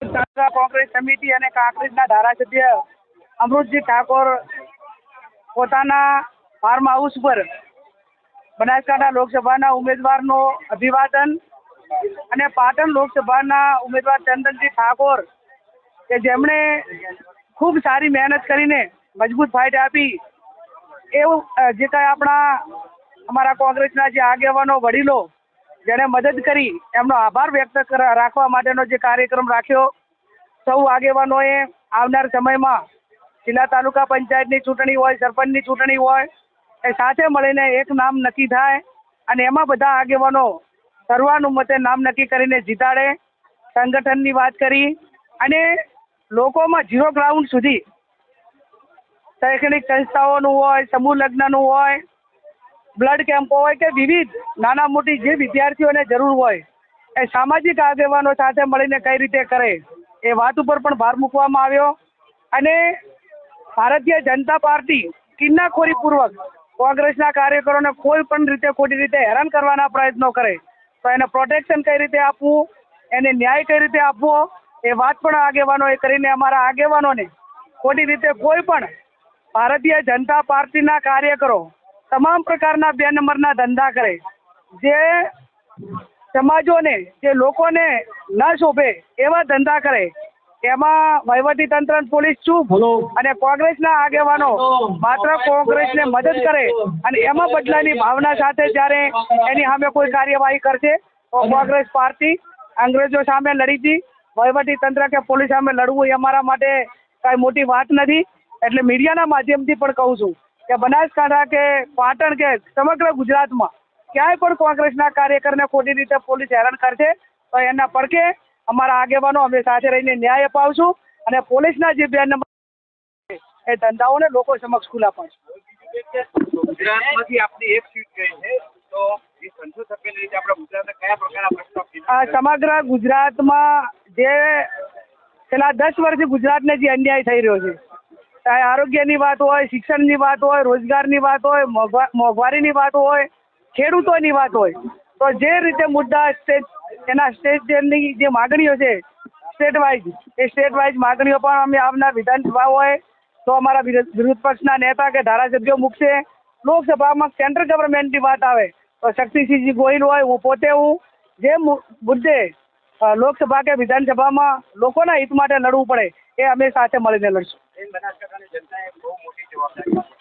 કોંગ્રેસ સમિતિ અને કાંકરેજના ધારાસભ્ય અમૃતજી ઠાકોર પોતાના ફાર્મ હાઉસ પર બનાસકાંઠા લોકસભાના ઉમેદવારનો અભિવાદન અને પાટણ લોકસભાના ઉમેદવાર ચંદનજી ઠાકોર કે જેમણે ખૂબ સારી મહેનત કરીને મજબૂત ફાઇટ આપી. એવું જે કાંઈ આપણા, અમારા કોંગ્રેસના જે આગેવાનો, વડીલો જેણે મદદ કરી, એમનો આભાર વ્યક્ત રાખવા માટેનો જે કાર્યક્રમ રાખ્યો. સૌ આગેવાનોએ આવનાર સમયમાં જિલ્લા તાલુકા પંચાયતની ચૂંટણી હોય, સરપંચની ચૂંટણી હોય, એ સાથે મળીને એક નામ નક્કી થાય અને એમાં બધા આગેવાનો સર્વાનુમતે નામ નક્કી કરીને જીતાડે. સંગઠનની વાત કરી અને લોકોમાં ઝીરો ગ્રાઉન્ડ સુધી શૈક્ષણિક સંસ્થાઓનું હોય, સમૂહ લગ્નનું હોય બ્લડ કેમ્પો હોય કે વિવિધ નાના મોટી જે વિદ્યાર્થીઓને જરૂર હોય, એ સામાજિક આગેવાનો સાથે મળીને કઈ રીતે કરે, એ વાત ઉપર પણ ભાર મૂકવામાં આવ્યો. અને ભારતીય જનતા પાર્ટી કિન્નાખોરીપૂર્વક કોંગ્રેસના કાર્યકરોને કોઈ પણ રીતે ખોટી રીતે હેરાન કરવાના પ્રયત્નો કરે, તો એને પ્રોટેક્શન કઈ રીતે આપવું, એને ન્યાય કઈ રીતે આપવો, એ વાત પણ આગેવાનોએ કરીને અમારા આગેવાનોને ખોટી રીતે કોઈ પણ ભારતીય જનતા પાર્ટીના કાર્યકરો તમામ પ્રકારના બે નંબરના ધંધા કરે. જે સમાજોને જે લોકોને ન શોભે એવા ધંધા કરે. એમાં વહીવટી તંત્ર પોલીસ ચૂપ અને કોંગ્રેસના આગેવાનો માત્ર કોંગ્રેસને મદદ કરે અને એમાં બદલાની ભાવના સાથે જ્યારે એની સામે કોઈ કાર્યવાહી કરશે તો કોંગ્રેસ પાર્ટી અંગ્રેજો સામે લડી હતી વહીવટી તંત્ર કે પોલીસ સામે લડવું એ અમારા માટે કાંઈ મોટી વાત નથી. એટલે મીડિયાના માધ્યમથી પણ કહું છું કે બનાસકાંઠા કે પાટણ કે સમગ્ર ગુજરાતમાં ક્યાંય પણ કોંગ્રેસના કાર્યકરને ખોટી રીતે પોલીસ હેરાન કરશે તો એના પડકે અમારા આગેવાનો અમે સાથે રહીને ન્યાય અપાવશું અને પોલીસના જે બે નંબર એ ધંધાઓને લોકો સમક્ષ ખુલ્લા પાડશું. ગુજરાતમાંથી આપની એક સીટ ગઈ છે તો સમગ્ર ગુજરાતમાં જે છેલ્લા દસ વર્ષથી ગુજરાતને જે અન્યાય થઈ રહ્યો છે ચાહે આરોગ્યની વાત હોય, શિક્ષણની વાત હોય, રોજગારની વાત હોય, મોંઘવા, મોંઘવારીની વાત હોય, ખેડૂતોની વાત હોય, તો જે રીતે મુદ્દા સ્ટેટ એના સ્ટેટની જે માગણીઓ છે સ્ટેટ વાઇઝ એ સ્ટેટ વાઇઝ માગણીઓ પણ અમે આવનાર વિધાનસભા હોય, તો અમારા વિરોધ પક્ષના નેતા કે ધારાસભ્યો મૂકશે. લોકસભામાં સેન્ટ્રલ ગવર્મેન્ટની વાત આવે, તો શક્તિસિંહજી ગોહિલ હોય, હું પોતે હું, જે મુદ્દે લોકસભા કે વિધાનસભામાં લોકોના હિત માટે લડવું પડે, એ અમે સાથે મળીને લડશું. એ બનાસકાંઠાની જનતાએ બહુ મોટી જવાબદારી.